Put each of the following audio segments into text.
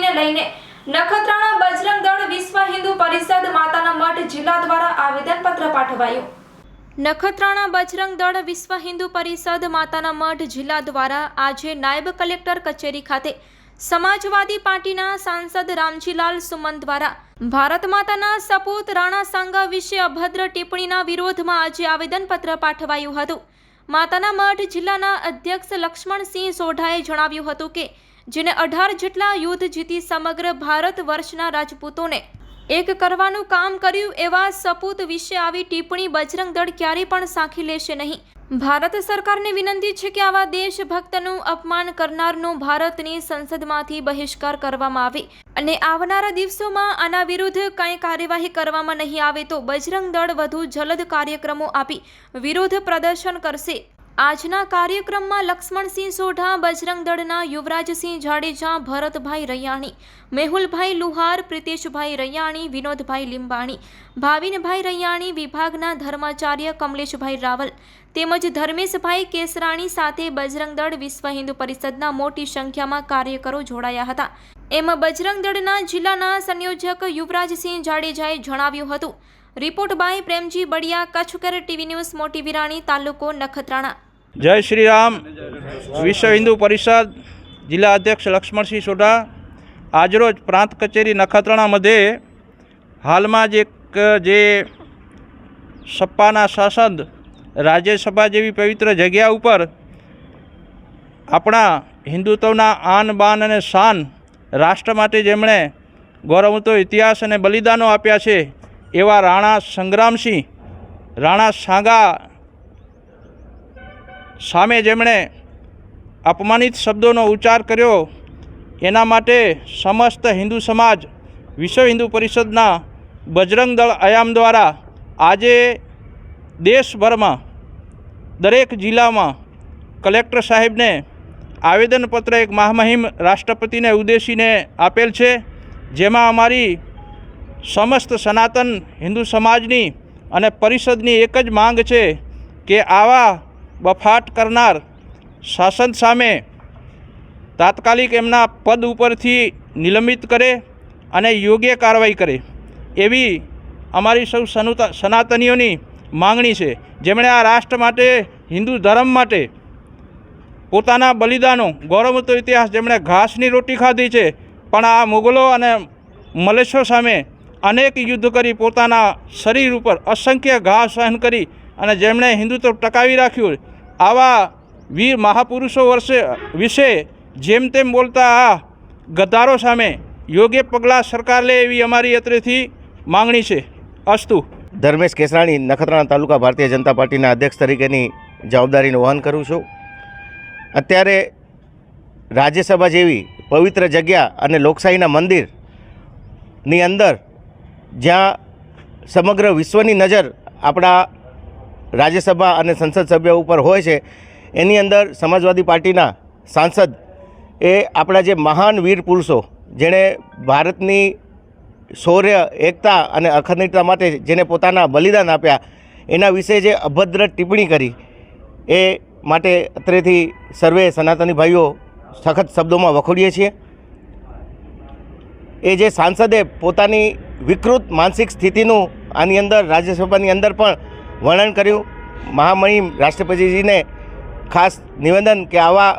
મુદ્દેને લઈને નખત્રાણા બજરંગ દળ વિશ્વ હિન્દુ પરિષદ માતાના મઠ જિલ્લા દ્વારા આવેદનપત્ર પાઠવાયું. નખત્રાણા બજરંગ દળ વિશ્વ હિન્દુ પરિષદ માતાના મઠ જિલ્લા દ્વારા આજે નાયબ કલેક્ટર કચેરી ખાતે સમાજવાદી પાર્ટીના સાંસદ રામજીલાલ સુમન દ્વારા ભારત માતાના સપૂત રાણા સાંગા વિશે અભદ્ર ટિપ્પણીના વિરોધમાં આજે આવેદનપત્ર પાઠવાયું હતું. માતાના મઠ જિલ્લાના અધ્યક્ષ લક્ષ્મણસિંહ સોઢાએ જણાવ્યું હતું કે જેને અઢાર જેટલા યુદ્ધ જીતી સમગ્ર ભારત વર્ષના રાજપૂતોને એક કરવાનું કામ કર્યું એવા સપૂત વિશે આવી ટિપ્પણી બજરંગ દળ ક્યારેય પણ સાંખી લેશે નહીં. ભારત સરકારને વિનંતી છે કે આવા દેશભક્તનું અપમાન કરનારનું ભારતની સંસદમાંથી બહિષ્કાર કરવામાં આવે અને આવનારા દિવસોમાં આના વિરુદ્ધ કંઈ કાર્યવાહી કરવામાં નહીં આવે તો બજરંગ દળ વધુ જલદ કાર્યક્રમો આપી વિરોધ પ્રદર્શન કરશે. આજના કાર્યક્રમમાં લક્ષ્મણસિંહ સોઢા, બજરંગ દળના યુવરાજસિંહ જાડેજા, ભરતભાઈ રૈયાણી, મેહુલભાઈ લુહાર, પ્રિતેશભાઈ રૈયાણી, વિનોદભાઈ લીંબાણી, ભાવિનભાઈ રૈયાણી, વિભાગના ધર્માચાર્ય કમલેશભાઈ રાવલ તેમજ ધર્મેશભાઈ કેસરાણી સાથે બજરંગ દળ વિશ્વ હિન્દુ પરિષદના મોટી સંખ્યામાં કાર્યકરો જોડાયા હતા. એમ બજરંગ દળના જિલ્લાના સંયોજક યુવરાજસિંહ જાડેજાએ જણાવ્યું હતું. રિપોર્ટ બાય પ્રેમજી બડિયા, કચ્છકર ટીવી ન્યૂઝ, મોટી વિરાણી તાલુકો નખત્રાણા. જય શ્રી રામ. વિશ્વ હિન્દુ પરિષદ જિલ્લા અધ્યક્ષ લક્ષ્મણસિંહ સોઢા આજરોજ પ્રાંત કચેરી નખત્રાણા મધ્યે હાલમાં જ એક, જે સપ્પાના સાંસદ રાજ્યસભા જેવી પવિત્ર જગ્યા ઉપર આપણા હિન્દુત્વના આન, બાન અને શાન રાષ્ટ્ર માટે જેમણે ગૌરવતો ઇતિહાસ અને બલિદાનો આપ્યા છે, એવા રાણા સંગ્રામસિંહ, રાણા સાંગા સામે જેમણે અપમાનિત શબ્દોનો ઉચ્ચાર કર્યો, એના માટે સમસ્ત હિન્દુ સમાજ, વિશ્વ હિન્દુ પરિષદના બજરંગ દળ આયામ દ્વારા આજે દેશભરમાં દરેક જિલ્લામાં કલેક્ટર સાહેબને આવેદનપત્ર એક મહામહિમ રાષ્ટ્રપતિને ઉદ્દેશીને આપેલ છે, જેમાં અમારી સમસ્ત સનાતન હિન્દુ સમાજની અને પરિષદની એક જ માંગ છે કે આવા બફાટ કરનાર શાસન સામે તાત્કાલિક એમના પદ ઉપરથી નિલંબિત કરે અને યોગ્ય કાર્યવાહી કરે. એવી અમારી સૌ સનુતા, સનાતનીઓની માંગણી છે. જેમણે આ રાષ્ટ્ર માટે, હિન્દુ ધર્મ માટે પોતાના બલિદાનો ગૌરવતો ઇતિહાસ જેમણે ઘાસની રોટી ખાધી છે, પણ આ મુગલો અને મલેશો સામે અનેક યુદ્ધ કરી પોતાના શરીર ઉપર અસંખ્ય ઘા સહન કરી અને જેમણે હિન્દુત્વ ટકાવી રાખ્યું આવા વીર મહાપુરુષો વર્ષે વિશે જેમ તેમ બોલતા આ ગદ્દારો સામે યોગ્ય પગલાં સરકાર લે એવી અમારી અત્રેથી માંગણી છે. અસ્તુ. ધર્મેશ કેસરાણી, નખત્રાણા તાલુકા ભારતીય જનતા પાર્ટીના અધ્યક્ષ તરીકેની જવાબદારીનું વહન કરું છું. અત્યારે રાજ્યસભા જેવી પવિત્ર જગ્યા અને લોકશાહીના મંદિરની અંદર જ્યાં સમગ્ર વિશ્વની નજર આપણા રાજ્યસભા અને સંસદ સભ્ય ઉપર હોય છે, એની અંદર સમાજવાદી પાર્ટીના સાંસદ એ આપણા જે મહાન વીર પુરુષો, જેણે ભારતની શૌર્ય, એકતા અને અખંડિતતા માટે જેને પોતાના બલિદાન આપ્યા, એના વિશે જે અભદ્ર ટિપ્પણી કરી, એ માટે અત્રેથી સર્વે સનાતની ભાઈઓ સખત શબ્દોમાં વખોડીએ છીએ. એ જે સાંસદે પોતાની વિકૃત માનસિક સ્થિતિનું આની અંદર રાજ્યસભાની અંદર પણ વર્ણન કર્યું. મહામહિમ રાષ્ટ્રપતિજીને ખાસ નિવેદન કે આવા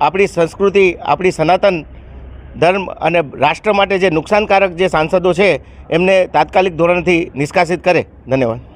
આપણી સંસ્કૃતિ, આપણી સનાતન ધર્મ અને રાષ્ટ્ર માટે જે નુકસાનકારક જે સાંસદો છે, એમને તાત્કાલિક ધોરણથી નિષ્કાસિત કરે. ધન્યવાદ.